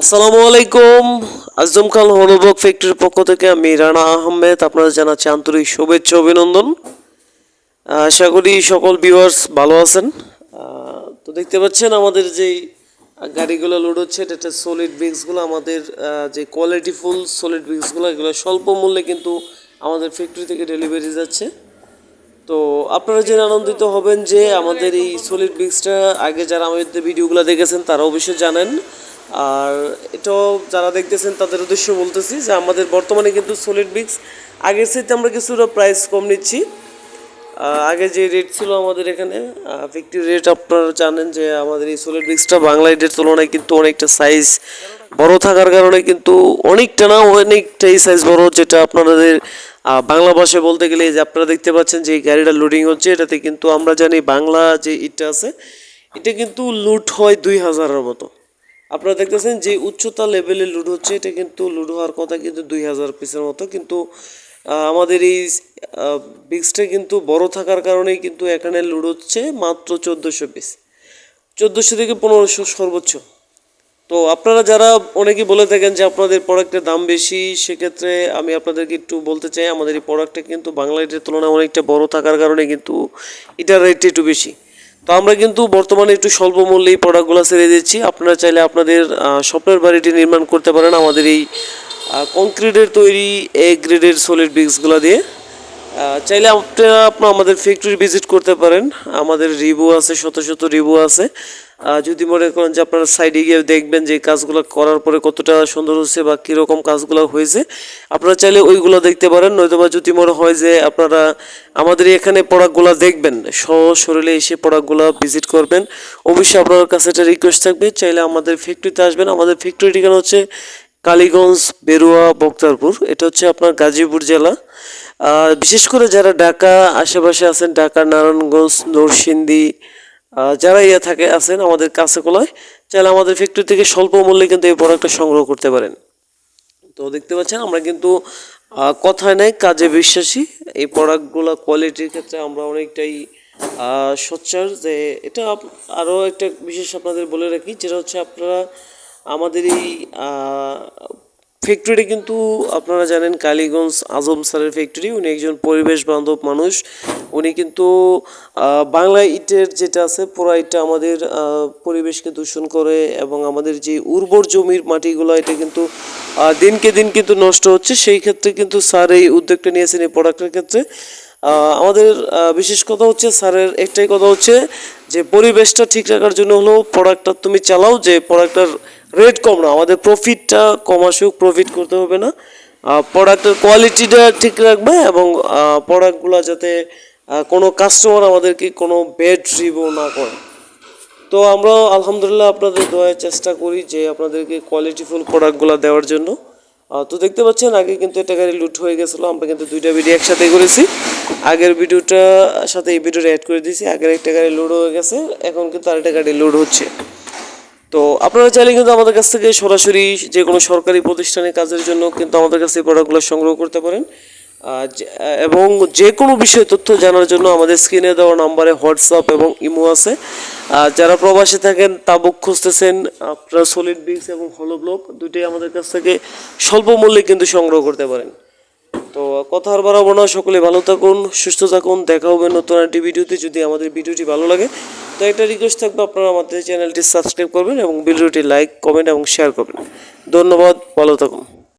আসসালামু আলাইকুম। আজম খান হনুবক ফ্যাক্টরির পক্ষ থেকে আমি রানা আহমেদ। আপনারা জানাচ্ছি আন্তরিক শুভেচ্ছা, অভিনন্দন। আশা করি সকল ভিউয়ার্স ভালো আছেন। তো দেখতে পাচ্ছেন আমাদের যেই গাড়িগুলো লোড হচ্ছে, এটা একটা সলিড ব্রিক্সগুলো আমাদের যে কোয়ালিটিফুল সলিড ব্রিক্সগুলো এগুলো স্বল্প মূল্যে কিন্তু আমাদের ফ্যাক্টরি থেকে ডেলিভারি যাচ্ছে। তো আপনারা জেনে আনন্দিত হবেন যে আমাদের এই সলিড ব্রিক্সটা আগে যারা আমাদের ভিডিওগুলো দেখেছেন, তারা অবশ্যই জানেন। আর এটাও যারা দেখতেছেন তাদের উদ্দেশ্য বলতেছি যে আমাদের বর্তমানে কিন্তু সলিড ব্রিক্স আগের চাইতে আমরা কিছুটা প্রাইস কম নিচ্ছি। আগে যে রেট ছিল আমাদের এখানে ফিফটি রেট আপনারা জানেন যে আমাদের এই সলিড ব্রিক্সটা বাংলা রেটের তুলনায় কিন্তু অনেকটা সাইজ বড় থাকার কারণে কিন্তু অনেকটা না, অনেকটাই সাইজ বড়, যেটা আপনাদের বাংলা ভাষায় বলতে গেলে যে আপনারা দেখতে পাচ্ছেন যে গাড়িটা লোডিং হচ্ছে, এটাতে কিন্তু আমরা জানি বাংলা যে ইটটা আছে, এটা কিন্তু লুট হয় দুই হাজারের মতো। আপনারা দেখতেছেন যে উচ্চতা লেভেলে লুড হচ্ছে, এটা কিন্তু লুড হওয়ার কথা কিন্তু দুই হাজার পিসের মতো, কিন্তু আমাদের এই বিক্সটা কিন্তু বড় থাকার কারণেই কিন্তু এখানে লুড হচ্ছে মাত্র চোদ্দোশো পিস। চোদ্দোশো থেকে পনেরোশো সর্বোচ্চ। তো আপনারা যারা অনেকে বলে থাকেন যে আপনাদের প্রোডাক্টের দাম বেশি, সেক্ষেত্রে আমি আপনাদেরকে একটু বলতে চাই, আমাদের এই প্রোডাক্টটা কিন্তু বাংলা রেটের তুলনায় অনেকটা বড় থাকার কারণে কিন্তু এটার রেটটা একটু বেশি। তো আমরা কিন্তু বর্তমানে একটু স্বল্প মূল্যে এই প্রোডাক্টগুলো ছেড়ে দিচ্ছি। আপনারা চাইলে আপনাদের স্বপ্নের বাড়িটি নির্মাণ করতে পারেন আমাদের এই কংক্রিটের তৈরি এ গ্রেডের সলিড ব্রিক্সগুলো দিয়ে। চাইলে আপনারা আমাদের ফ্যাক্টরি ভিজিট করতে পারেন। আমাদের রিভু আছে, শত শত রিভু আছে। যদি মনে করেন যে আপনারা সাইডে গিয়ে দেখবেন যে কাজগুলো করার পরে কতটা সুন্দর হচ্ছে বা কীরকম কাজগুলো হয়েছে, আপনারা চাইলে ওইগুলো দেখতে পারেন। নয়তোবা যদি মনে হয় যে আপনারা আমাদের এখানে প্রোডাক্টগুলো দেখবেন, সশরীরে এসে প্রোডাক্টগুলো ভিজিট করবেন, অবশ্যই আপনার কাছে একটা রিকোয়েস্ট থাকবে। চাইলে আমাদের ফ্যাক্টরিতে আসবেন। আমাদের ফ্যাক্টরি ঠিকানা হচ্ছে কালীগঞ্জ, বেরুয়া, বক্তারপুর। এটা হচ্ছে আপনার গাজীপুর জেলা। বিশেষ করে যারা ঢাকা আশেপাশে আছেন, ঢাকা, নারায়ণগঞ্জ, নরসিংদী যারা ইয়ে থাকে, আছেন আমাদের কাছে কোলায় চাইলে আমাদের ফ্যাক্টরি থেকে স্বল্প মূল্যে কিন্তু এই প্রোডাক্টটা সংগ্রহ করতে পারেন। তো দেখতে পাচ্ছেন, আমরা কিন্তু কথায় নাই, কাজে বিশ্বাসী। এই প্রোডাক্টগুলো কোয়ালিটির ক্ষেত্রে আমরা অনেকটাই সোচ্চার যে এটা আরও একটা বিশেষ আপনাদের বলে রাখি, যেটা হচ্ছে আপনারা আমাদের এই ফ্যাক্টরি কিন্তু আপনারা জানেন কালীগঞ্জ আজম স্যারের ফ্যাক্টরি উনি একজন পরিবেশ বান্ধব মানুষ। উনি কিন্তু বাংলা ইটের যেটা আছে পোড়া ইটটা আমাদের পরিবেশকে দূষণ করে এবং আমাদের যে উর্বর জমির মাটিগুলো, এটা কিন্তু দিনকে দিন কিন্তু নষ্ট হচ্ছে। সেই ক্ষেত্রে কিন্তু স্যার এই উদ্যোগটা নিয়েছেন এই প্রোডাক্টের ক্ষেত্রে। আমাদের বিশেষ কথা হচ্ছে, স্যারের একটাই কথা হচ্ছে যে, পরিবেশটা ঠিক রাখার জন্য হলো প্রোডাক্টটা তুমি চালাও, যে প্রোডাক্টটার রেট কম না, আমাদের প্রফিটটা কম আসুক প্রফিট করতে হবে না। প্রোডাক্টের কোয়ালিটিটা ঠিক রাখবে এবং প্রোডাক্টগুলো যাতে কোনো কাস্টমার আমাদেরকে কোনো বেড রিভিউ না করে। তো আমরা আলহামদুলিল্লাহ আপনাদের দোয়ায় চেষ্টা করি যে আপনাদেরকে কোয়ালিটিফুল প্রোডাক্টগুলো দেওয়ার জন্য। তো দেখতে পাচ্ছেন, আগে কিন্তু একটা গাড়ি লুট হয়ে গেছিল, আমরা কিন্তু দুইটা ভিডিও একসাথে করেছি। আগের ভিডিওটা সাথে এই ভিডিওটা অ্যাড করে দিয়েছি, আগের একটা গাড়ি লোড হয়ে গেছে, এখন কিন্তু আরেকটা গাড়ি লোড হচ্ছে। তো আপনারা চাইলে কিন্তু আমাদের কাছ থেকে সরাসরি যে কোনো সরকারি প্রতিষ্ঠানে কাজের জন্য কিন্তু আমাদের কাছে এই প্রোডাক্টগুলো সংগ্রহ করতে পারেন। এবং যে কোনো বিষয়ে তথ্য জানার জন্য আমাদের স্ক্রিনে দেওয়া নাম্বারে হোয়াটসঅ্যাপ এবং ইমো আছে। যারা প্রবাসে থাকেন, তাবুক খুঁজতেছেন, আপনারা সলিড বিক্স এবং হলো ব্লক দুটোই আমাদের কাছ থেকে স্বল্প মূল্যে কিন্তু সংগ্রহ করতে পারেন। তো কথা আর বাড়াবো না, সকলে ভালো থাকুন, সুস্থ থাকুন, দেখা হবে নতুন একটি ভিডিওতে। যদি আমাদের ভিডিওটি ভালো লাগে তো একটা রিকোয়েস্ট থাকবে, আপনারা আমাদের চ্যানেলটি সাবস্ক্রাইব করবেন এবং ভিডিওটি লাইক কমেন্ট এবং শেয়ার করবেন। ধন্যবাদ, ভালো থাকুন।